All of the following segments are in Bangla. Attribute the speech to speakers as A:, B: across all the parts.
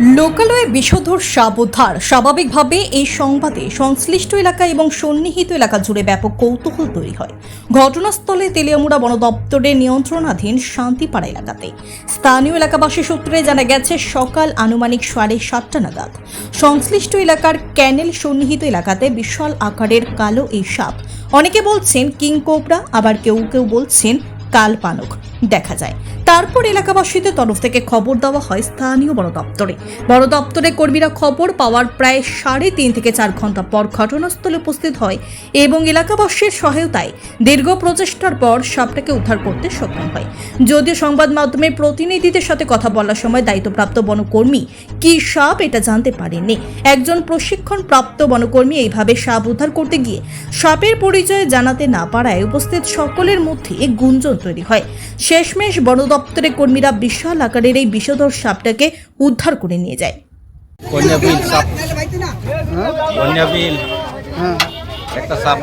A: লোকালয়ে বিষধর সাপ উদ্ধার স্বাভাবিকভাবে এই সংবাদে সংশ্লিষ্ট এলাকা এবং সন্নিহিত এলাকা জুড়ে ব্যাপক কৌতূহল তৈরি হয়। ঘটনাস্থলে তেলিয়ামুড়া বন দপ্তরের নিয়ন্ত্রণাধীন শান্তিপাড়া এলাকাতে। স্থানীয় এলাকাবাসী সূত্রে জানা গেছে, সকাল আনুমানিক সাড়ে সাতটা নাগাদ সংশ্লিষ্ট এলাকার ক্যানেল সন্নিহিত এলাকাতে বিশাল আকারের কালো এই সাপ। অনেকে বলছেন কিং কোবরা, আবার কেউ কেউ বলছেন কাল পানক দেখা যায়। তারপর এলাকাবাসীদের তরফ থেকে খবর দেওয়া হয় স্থানীয় বন দপ্তরে বন দপ্তরের কর্মীরা খবর পাওয়ার প্রায় সাড়ে তিন থেকে চার ঘণ্টা পর ঘটনাস্থলে উপস্থিত হয় এবং এলাকাবাসীর সহায়তায় দীর্ঘ প্রচেষ্টার পর সাপটাকে উদ্ধার করতে সক্ষম হয়। যদিও সংবাদ মাধ্যমের প্রতিনিধিদের সাথে কথা বলার সময় দায়িত্বপ্রাপ্ত বনকর্মী কি সাপ এটা জানতে পারেননি। একজন প্রশিক্ষণ প্রাপ্ত বনকর্মী এইভাবে সাপ উদ্ধার করতে গিয়ে সাপের পরিচয় জানাতে না পারায় উপস্থিত সকলের মধ্যে গুঞ্জন তৈরি হয়। শেষমেশ বন দপ্তরের কর্মীরা বিশাল আকারের এই বিষধর সাপটাকে উদ্ধার করে নিয়ে যায়।
B: কন্যাবিল সাপ। কন্যাবিল
C: হ্যাঁ
B: একটা সাপ।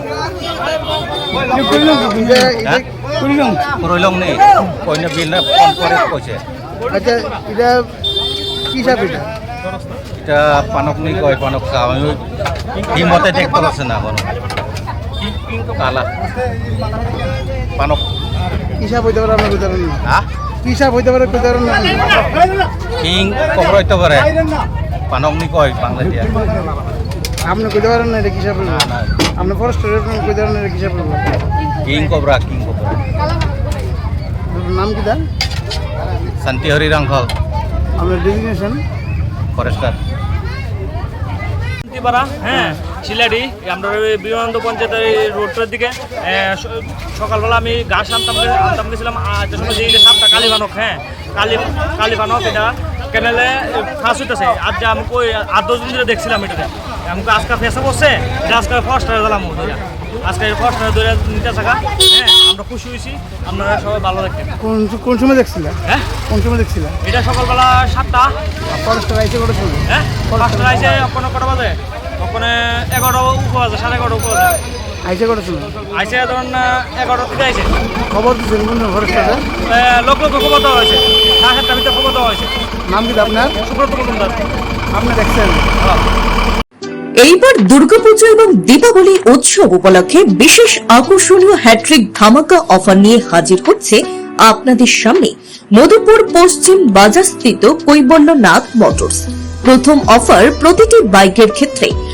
C: এটা করিলাম কি এটা এটা করিলাম
B: করইলং নেই। কন্যাবিল না ফোন করে কইছে।
C: আচ্ছা এটা কি সাপ এটা?
B: এটা পানক নেই কয় পানক সাপ। আমি এই মতে দেখতে পাচ্ছে না কোনো কালা পানক।
C: সাপ হইতে পারে আপনার উদাহরণ
B: হ্যাঁ
C: সাপ হইতে পারে উদাহরণ
B: কিং কবর হইতে পারে। পানক নি কয় বাংলা দিয়া?
C: আপনি কইতে পারেন না এটা
B: না
C: আপনি ফরেস্টার কইতে পারেন এটা কি
B: কিং কবরা কিং কবরা।
C: নাম কি দা
B: শান্তি হরি রাংখল
C: আপনার ডেজিগনেশন
B: ফরেস্টার।
D: পাড়া হ্যাঁ শিলাডি আমরা ওই বিমানন্দ পঞ্চায়েতের রোডটার দিকে সকালবেলা আমি ঘাস আনতাম আনতাম গেছিলাম যে সময় যে সাপটা কালী বানক হ্যাঁ কালী কালী বানক এটা কেনেলে ফাঁস হইতেছে। আর যে আমাকে ওই আট দশ দিন ধরে দেখছিলাম এটাতে। আমাকে আজকে ফেসে বসছে যে আজকে ফার্স্ট ধরে। আজকে ফার্স্ট ধরে নিতে থাকা হ্যাঁ আমরা খুশি হয়েছি আপনারা সবাই ভালো থাকবেন
C: কোন কোন সময় দেখছিলা?
D: হ্যাঁ?
C: কোন সময় দেখছিলা?
D: এটা সকালবেলা সাতটা।
C: ফরেস্টার আইসে শুনুন
D: হ্যাঁ পাঁচটা আইসে ওখানে কটা বাজে? ওখানে এগারোটা আছে সাড়ে এগারোটা
C: আইসে
D: আইসে ধরুন এগারোটা থেকে আইসে।
C: খবর দিচ্ছেন কোন
D: লোক লোক খবর দেওয়া হয়েছে। সাড়ে সাতটার ভিতরে খবর দেওয়া হয়েছে।
C: নাম কি আপনার?
D: সুব্রত মজুমদার।
C: আপনি দেখছেন?
A: এইবার দুর্গাপুজো এবং দীপাবলি উৎসব উপলক্ষে বিশেষ আকর্ষণীয় হ্যাট্রিক ধামাকা অফার নিয়ে হাজির হচ্ছে আপনাদের সামনে মধুপুর পশ্চিম বাজারস্থিত কৈবল্যনাথ মোটরস। প্রথম অফার প্রতিটি বাইকের ক্ষেত্রে